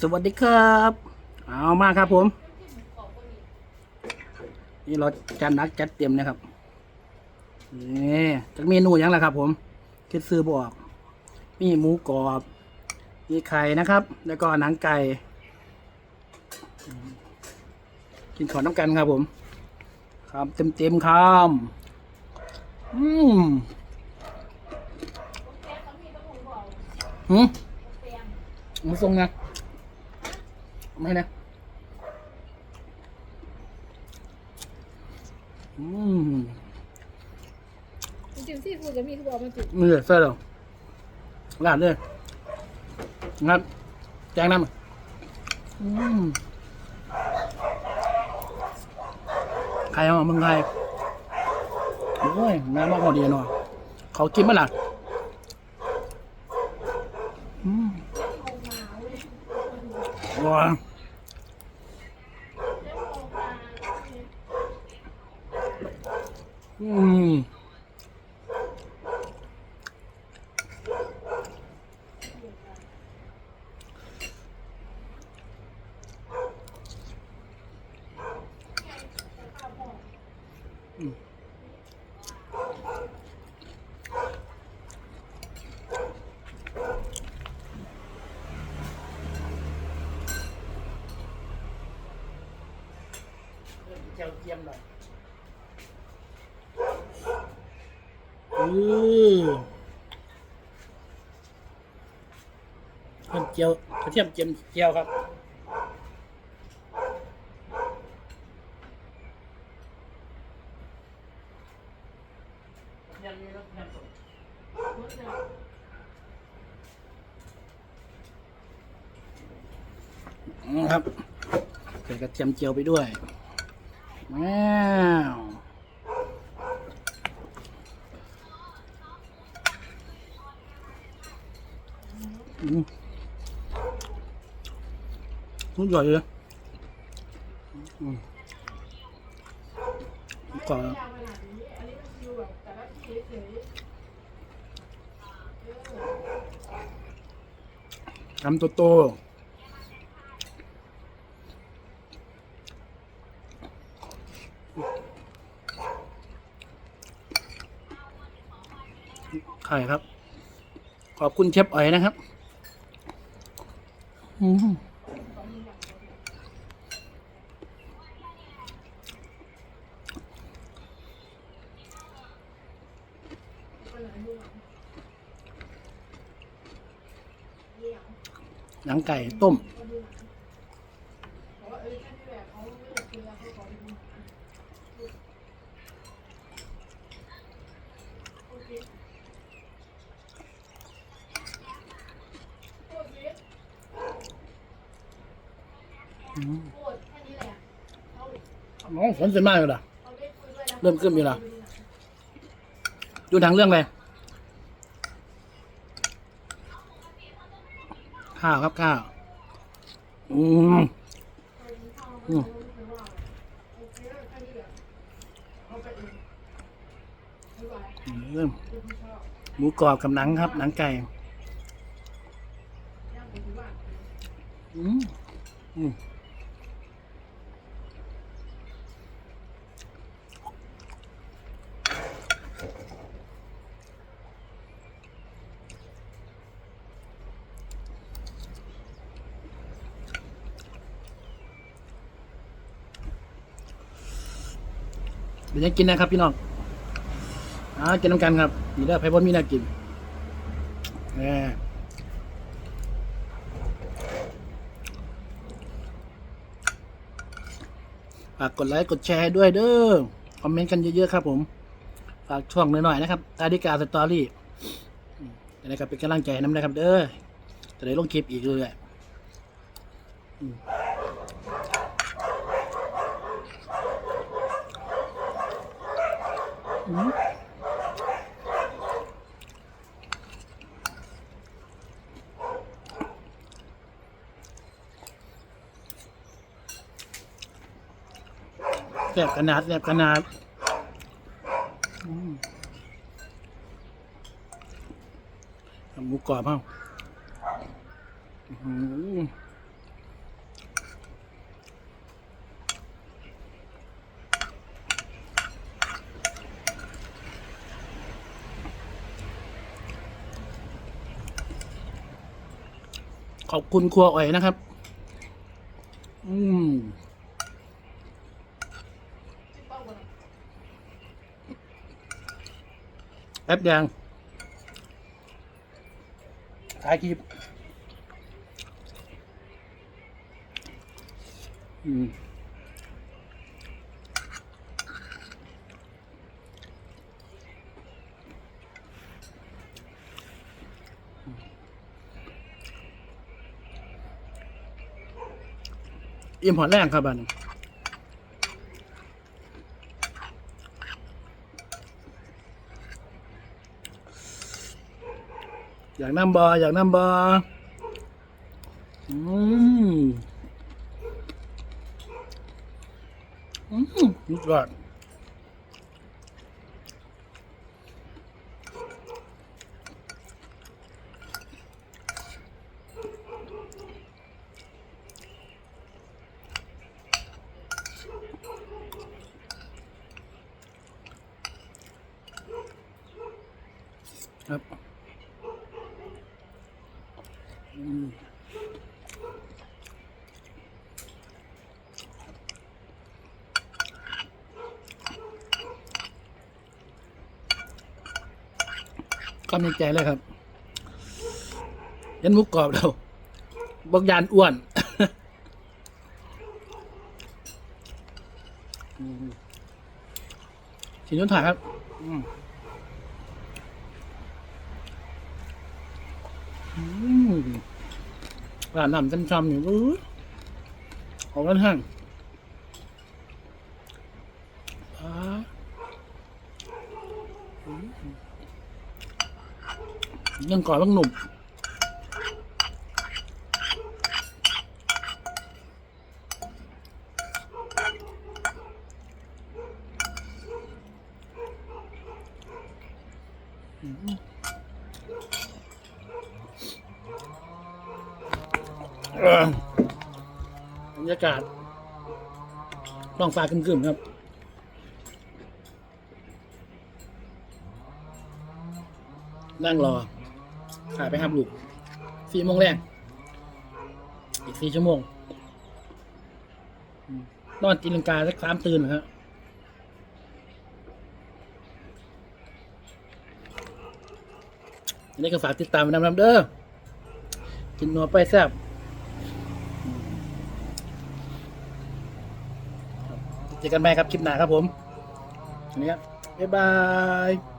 สวัสดีครับ เอามาครับผม นี่เราจัดนักจัดเต็มนะครับนี่จะเมนูยังล่ะครับ ผมคิดซื้อบอกมีหมูกรอบมีไข่นะครับ แล้วก็หนังไก่ กินขอน้ำกันครับผม ครับเต็มเต็มๆคำอืมหืมมูทรงนะ ไม่นะ อืมจิ้มซีฟู้ดก็มีคือบอกมาจุดนี่เสร็จแล้วราดเลยงัดแจงน้ำอืมใครเอามึงใครโอ้ยน้ำมากพอดีหน่อยเขากินมั้ยล่ะอืม ว้าอืม เจียวเจียมหน่อยอือเพิ่มเจียวกระเทียมเจียมเจียวครับยังมีรสยังสดอืมครับใส่กระเทียมเจียวไปด้วย ว้าวอืมนุ่มใหญ่เลยอืมก่อน ทำโตโต ไข่ครับ ขอบคุณเชฟอ๋อยนะครับอืมหนังไก่ต้ม อืม อ๋องฝนเสร็จมากเลยล่ะ เริ่มขึ้นอยู่แล้วดูทางเรื่องอะไรข้าวครับข้าวอืมอืมอืมหมูกรอบกับหนังครับ หนังไก่อืมอืม เดี๋ยวจะกินนะครับพี่น้องอ่ากินน้ำกันครับนี่เด้อไพ่บนมีน่ากินแหมฝากกดไลค์กดแชร์ด้วยเด้อ คอมเมนต์กันเยอะๆครับผม ฝากช่องหน่อยๆนะครับอาดิกาสตอรี่อืมจะได้กับเป็นกำลังใจน้ำนะครับเด้อจะได้ลงคลิปอีกเลยอืมอืม แสบขนาดแสบขนาดหมูกรอบเปล่า อื้อหือขอบคุณครัวอ่อยนะครับ อืมแอปแดงขายคลิปอืม อิ่มหอดแรงครับบันอยากน้ำบออยากน้ำบออืมอืมนี่ก่อน ครับอืมคำในใจเลยครับเห็นมุกกรอบเราบอกยานอ้วนชิ้นยนถ่ายครับ อืม อืม ร้านน้ำกันชำอยู่อื้อของกันห้างยังก่อนต้องหนุ่มอ่อ บรรยากาศท้องฟ้าครึมๆครับนั่งรอขายไปห้ามลูกสี่โมงแรก อีกสี่ชั่วโมงอืมนอนตีลังกาสักสามตื่นนะครับอันนี้ก็ฝากติดตามนำนำเด้อกินนัวไปแซ่บอืมครับ เจอกันใหม่ครับคลิปหน้าครับผมอันนี้ครับบ๊ายบาย